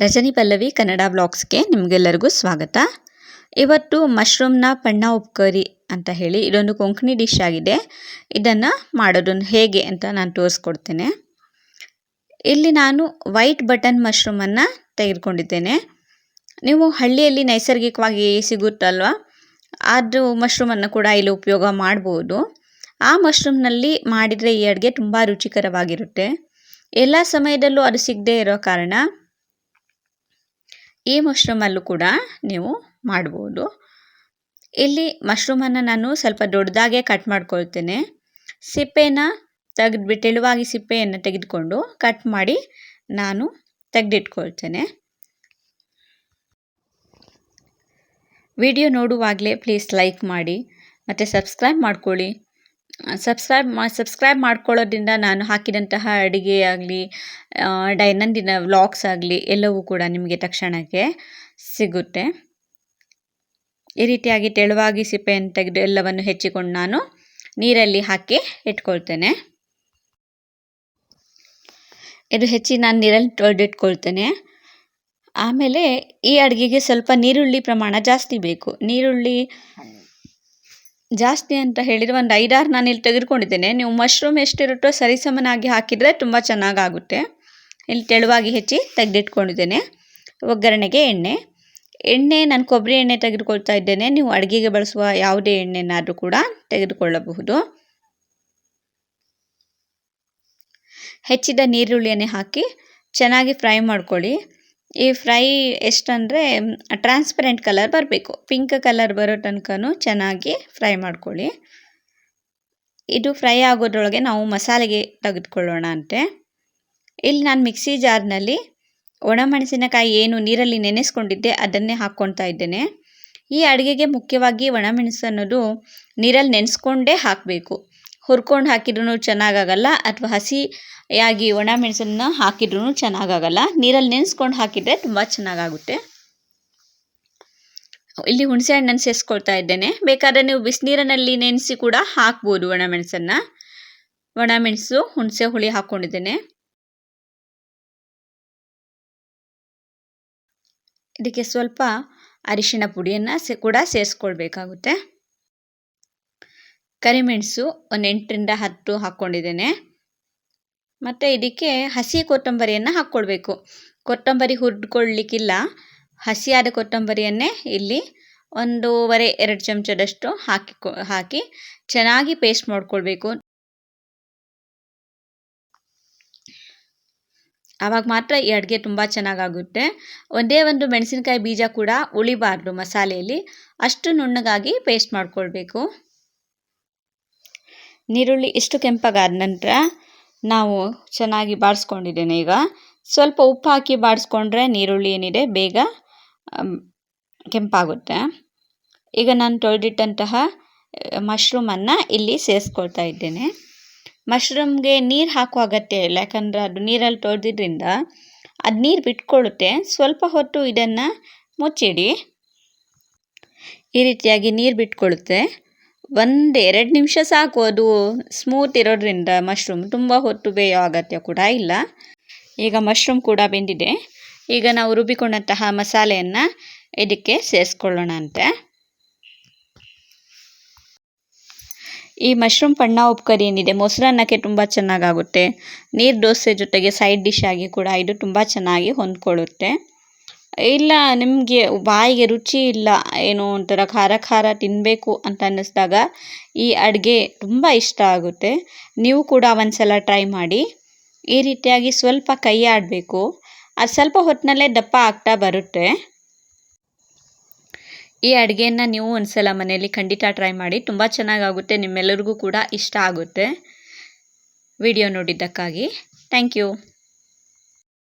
ರಜನಿ ಪಲ್ಲವಿ, ಕನ್ನಡ ಬ್ಲಾಗ್ಸ್ಗೆ ನಿಮಗೆಲ್ಲರಿಗೂ ಸ್ವಾಗತ. ಇವತ್ತು ಮಶ್ರೂಮ್ನ ಪಣ್ಣ ಉಪ್ಕರಿ ಅಂತ ಹೇಳಿ ಇದೊಂದು ಕೊಂಕಣಿ ಡಿಶ್ ಆಗಿದೆ. ಇದನ್ನು ಮಾಡೋದೊಂದು ಹೇಗೆ ಅಂತ ನಾನು ತೋರಿಸ್ಕೊಡ್ತೇನೆ. ಇಲ್ಲಿ ನಾನು ವೈಟ್ ಬಟನ್ ಮಶ್ರೂಮನ್ನು ತೆಗೆದುಕೊಂಡಿದ್ದೇನೆ. ನೀವು ಹಳ್ಳಿಯಲ್ಲಿ ನೈಸರ್ಗಿಕವಾಗಿ ಸಿಗುತ್ತಲ್ವ? ಅದು ಮಶ್ರೂಮನ್ನು ಕೂಡ ಇಲ್ಲಿ ಉಪಯೋಗ ಮಾಡ್ಬೋದು. ಆ ಮಶ್ರೂಮ್ನಲ್ಲಿ ಮಾಡಿದರೆ ಈ ಅಡುಗೆ ತುಂಬ ರುಚಿಕರವಾಗಿರುತ್ತೆ. ಎಲ್ಲ ಸಮಯದಲ್ಲೂ ಅದು ಸಿಗದೇ ಇರೋ ಕಾರಣ ಈ ಮಶ್ರೂಮಲ್ಲೂ ಕೂಡ ನೀವು ಮಾಡ್ಬೋದು. ಇಲ್ಲಿ ಮಶ್ರೂಮನ್ನು ನಾನು ಸ್ವಲ್ಪ ದೊಡ್ಡದಾಗೆ ಕಟ್ ಮಾಡ್ಕೊಳ್ತೇನೆ. ಸಿಪ್ಪೆನ ತೆಗೆದ್ಬಿಟ್ಟು ತೆಳುವಾಗಿ ಸಿಪ್ಪೆಯನ್ನು ತೆಗೆದುಕೊಂಡು ಕಟ್ ಮಾಡಿ ನಾನು ತೆಗೆದಿಟ್ಕೊಳ್ತೇನೆ. ವಿಡಿಯೋ ನೋಡುವಾಗಲೇ ಪ್ಲೀಸ್ ಲೈಕ್ ಮಾಡಿ, ಮತ್ತು ಸಬ್ಸ್ಕ್ರೈಬ್ ಮಾಡ್ಕೊಳ್ಳಿ. ಸಬ್ಸ್ಕ್ರೈಬ್ ಮಾ, ಸಬ್ಸ್ಕ್ರೈಬ್ ಮಾಡ್ಕೊಳ್ಳೋದ್ರಿಂದ ನಾನು ಹಾಕಿದಂತಹ ಅಡುಗೆ ಆಗಲಿ ದೈನಂದಿನ ವ್ಲಾಗ್ಸ್ ಆಗಲಿ ಎಲ್ಲವೂ ಕೂಡ ನಿಮಗೆ ತಕ್ಷಣಕ್ಕೆ ಸಿಗುತ್ತೆ. ಈ ರೀತಿಯಾಗಿ ತೆಳುವಾಗಿ ಸಿಪ್ಪೆಯನ್ನು ತೆಗೆದು ಎಲ್ಲವನ್ನು ಹೆಚ್ಚಿಕೊಂಡು ನಾನು ನೀರಲ್ಲಿ ಹಾಕಿ ಇಟ್ಕೊಳ್ತೇನೆ. ಇದು ಹೆಚ್ಚಿ ನಾನು ನೀರಲ್ಲಿ ತೊಳೆದಿಟ್ಕೊಳ್ತೇನೆ. ಆಮೇಲೆ ಈ ಅಡುಗೆಗೆ ಸ್ವಲ್ಪ ನೀರುಳ್ಳಿ ಪ್ರಮಾಣ ಜಾಸ್ತಿ ಬೇಕು. ನೀರುಳ್ಳಿ ಜಾಸ್ತಿ ಅಂತ ಹೇಳಿದರೆ ಒಂದು ಐದಾರು ನಾನು ಇಲ್ಲಿ ತೆಗೆದುಕೊಂಡಿದ್ದೇನೆ. ನೀವು ಮಶ್ರೂಮ್ ಎಷ್ಟಿರುತ್ತೋ ಸರಿಸಮನಾಗಿ ಹಾಕಿದರೆ ತುಂಬ ಚೆನ್ನಾಗಾಗುತ್ತೆ. ಇಲ್ಲಿ ತೆಳುವಾಗಿ ಹೆಚ್ಚಿ ತೆಗೆದಿಟ್ಕೊಂಡಿದ್ದೇನೆ. ಒಗ್ಗರಣೆಗೆ ಎಣ್ಣೆ. ಎಣ್ಣೆ, ನಾನು ಕೊಬ್ಬರಿ ಎಣ್ಣೆ ತೆಗೆದುಕೊಳ್ತಾ ಇದ್ದೇನೆ. ನೀವು ಅಡುಗೆಗೆ ಬಳಸುವ ಯಾವುದೇ ಎಣ್ಣೆನಾದರೂ ಕೂಡ ತೆಗೆದುಕೊಳ್ಳಬಹುದು. ಹೆಚ್ಚಿದ ನೀರುಳ್ಳಿಯನ್ನೇ ಹಾಕಿ ಚೆನ್ನಾಗಿ ಫ್ರೈ ಮಾಡ್ಕೊಳ್ಳಿ. ಈ ಫ್ರೈ ಎಷ್ಟಂದರೆ ಟ್ರಾನ್ಸ್ಪರೆಂಟ್ ಕಲರ್ ಬರಬೇಕು. ಪಿಂಕ್ ಕಲರ್ ಬರೋ ತನಕನೂ ಚೆನ್ನಾಗಿ ಫ್ರೈ ಮಾಡ್ಕೊಳ್ಳಿ. ಇದು ಫ್ರೈ ಆಗೋದ್ರೊಳಗೆ ನಾವು ಮಸಾಲೆಗೆ ತೆಗೆದುಕೊಳ್ಳೋಣ ಅಂತೆ ಇಲ್ಲಿ ನಾನು ಮಿಕ್ಸಿ ಜಾರ್ನಲ್ಲಿ ಒಣಮೆಣಸಿನಕಾಯಿ ಏನು ನೀರಲ್ಲಿ ನೆನೆಸ್ಕೊಂಡಿದ್ದೆ ಅದನ್ನೇ ಹಾಕ್ಕೊಳ್ತಾ ಇದ್ದೇನೆ. ಈ ಅಡುಗೆಗೆ ಮುಖ್ಯವಾಗಿ ಒಣಮೆಣಸು ಅನ್ನೋದು ನೀರಲ್ಲಿ ನೆನೆಸ್ಕೊಂಡೇ ಹಾಕಬೇಕು. ಹುರ್ಕೊಂಡು ಹಾಕಿದ್ರೂ ಚೆನ್ನಾಗಾಗಲ್ಲ ಅಥವಾ ಹಸಿಯಾಗಿ ಒಣ ಮೆಣಸನ್ನ ಹಾಕಿದ್ರೂ ಚೆನ್ನಾಗಾಗಲ್ಲ. ನೀರಲ್ಲಿ ನೆನೆಸ್ಕೊಂಡು ಹಾಕಿದರೆ ತುಂಬ ಚೆನ್ನಾಗಾಗುತ್ತೆ. ಇಲ್ಲಿ ಹುಣಸೆ ಹಣ್ಣನ್ನು ಸೇರಿಸ್ಕೊಳ್ತಾ ಇದ್ದೇನೆ. ಬೇಕಾದರೆ ನೀವು ಬಿಸಿನೀರಿನಲ್ಲಿ ನೆನೆಸಿ ಕೂಡ ಹಾಕ್ಬೋದು ಒಣಮೆಣಸನ್ನು ಒಣಮೆಣಸು ಹುಣಸೆ ಹುಳಿ ಹಾಕ್ಕೊಂಡಿದ್ದೇನೆ ಇದಕ್ಕೆ ಸ್ವಲ್ಪ ಅರಿಶಿಣ ಪುಡಿಯನ್ನು ಸೇ, ಕೂಡ ಸೇರಿಸ್ಕೊಳ್ಬೇಕಾಗುತ್ತೆ. ಕರಿಮೆಣಸು ಒಂದು ಎಂಟರಿಂದ ಹತ್ತು ಹಾಕ್ಕೊಂಡಿದ್ದೇನೆ ಮತ್ತು ಇದಕ್ಕೆ ಹಸಿ ಕೊತ್ತಂಬರಿಯನ್ನು ಹಾಕ್ಕೊಳ್ಬೇಕು ಕೊತ್ತಂಬರಿ ಹುರ್ಕೊಳ್ಳಿಕ್ಕಿಲ್ಲ ಹಸಿಯಾದ ಕೊತ್ತಂಬರಿಯನ್ನೇ ಇಲ್ಲಿ ಒಂದೂವರೆ, ಎರಡು ಚಮಚದಷ್ಟು ಹಾಕಿ ಹಾಕಿ ಚೆನ್ನಾಗಿ ಪೇಸ್ಟ್ ಮಾಡ್ಕೊಳ್ಬೇಕು. ಆವಾಗ ಮಾತ್ರ ಈ ಅಡುಗೆ ತುಂಬ ಚೆನ್ನಾಗಾಗುತ್ತೆ. ಒಂದೇ ಒಂದು ಮೆಣಸಿನಕಾಯಿ ಬೀಜ ಕೂಡ ಉಳಿಬಾರ್ದು ಮಸಾಲೆಯಲ್ಲಿ. ಅಷ್ಟು ನುಣ್ಣಗಾಗಿ ಪೇಸ್ಟ್ ಮಾಡ್ಕೊಳ್ಬೇಕು. ನೀರುಳ್ಳಿ ಇಷ್ಟು ಕೆಂಪಗಾದ ನಂತರ ನಾವು ಚೆನ್ನಾಗಿ ಬಾಡಿಸ್ಕೊಂಡಿದ್ದೇನೆ ಈಗ. ಸ್ವಲ್ಪ ಉಪ್ಪು ಹಾಕಿ ಬಾಡಿಸ್ಕೊಂಡ್ರೆ ನೀರುಳ್ಳಿ ಏನಿದೆ, ಬೇಗ ಕೆಂಪಾಗುತ್ತೆ. ಈಗ ನಾನು ತೊಳೆದಿಟ್ಟಂತಹ ಮಶ್ರೂಮನ್ನು ಇಲ್ಲಿ ಸೇರಿಸ್ಕೊಳ್ತಾ ಇದ್ದೇನೆ. ಮಶ್ರೂಮ್ಗೆ ನೀರು ಹಾಕುವ ಅಗತ್ಯ ಇಲ್ಲ, ಯಾಕಂದರೆ ಅದು ನೀರಲ್ಲಿ ತೊಳೆದಿದ್ರಿಂದ ಅದು ನೀರು ಬಿಟ್ಕೊಳ್ಳುತ್ತೆ ಸ್ವಲ್ಪ ಹೊತ್ತು ಇದನ್ನು ಮುಚ್ಚಿಡಿ. ಈ ರೀತಿಯಾಗಿ ನೀರು ಬಿಟ್ಕೊಳ್ಳುತ್ತೆ ಒಂದು ಎರಡು ನಿಮಿಷ ಸಾಕು. ಅದು ಸ್ಮೂತ್ ಇರೋದ್ರಿಂದ ಮಶ್ರೂಮ್ ತುಂಬ ಹೊತ್ತು ಬೇಯೋ ಅಗತ್ಯ ಕೂಡ ಇಲ್ಲ. ಈಗ ಮಶ್ರೂಮ್ ಕೂಡ ಬೆಂದಿದೆ. ಈಗ ನಾವು ರುಬ್ಬಿಕೊಂಡಂತಹ ಮಸಾಲೆಯನ್ನು ಇದಕ್ಕೆ ಸೇರಿಸ್ಕೊಳ್ಳೋಣ ಅಂತೆ ಈ ಮಶ್ರೂಮ್ ಪಣ್ಣ ಉಪ್ಕರಿ ಏನಿದೆ? ಮೊಸರನ್ನಕ್ಕೆ ತುಂಬ ಚೆನ್ನಾಗಾಗುತ್ತೆ. ನೀರು ದೋಸೆ ಜೊತೆಗೆ ಸೈಡ್ ಡಿಶ್ ಆಗಿ ಕೂಡ ಇದು ತುಂಬ ಚೆನ್ನಾಗಿ ಹೊಂದ್ಕೊಳ್ಳುತ್ತೆ. ಇಲ್ಲ, ನಿಮಗೆ ಬಾಯಿಗೆ ರುಚಿ ಇಲ್ಲ, ಏನೋ ಒಂಥರ ಖಾರ ಖಾರ ತಿನ್ನಬೇಕು ಅಂತ ಅನ್ನಿಸ್ದಾಗ ಈ ಅಡುಗೆ ತುಂಬ ಇಷ್ಟ ಆಗುತ್ತೆ. ನೀವು ಕೂಡ ಒಂದ್ಸಲ ಟ್ರೈ ಮಾಡಿ. ಈ ರೀತಿಯಾಗಿ ಸ್ವಲ್ಪ ಕೈ ಆಡಬೇಕು ಅದು ಸ್ವಲ್ಪ ಹೊತ್ತಿನಲ್ಲೇ ದಪ್ಪ ಆಗ್ತಾ ಬರುತ್ತೆ. ಈ ಅಡುಗೆಯನ್ನು ನೀವು ಒಂದ್ಸಲ ಮನೆಯಲ್ಲಿ ಖಂಡಿತ ಟ್ರೈ ಮಾಡಿ. ತುಂಬ ಚೆನ್ನಾಗಾಗುತ್ತೆ, ನಿಮ್ಮೆಲ್ಲರಿಗೂ ಕೂಡ ಇಷ್ಟ ಆಗುತ್ತೆ. ವಿಡಿಯೋ ನೋಡಿದ್ದಕ್ಕಾಗಿ. Thank you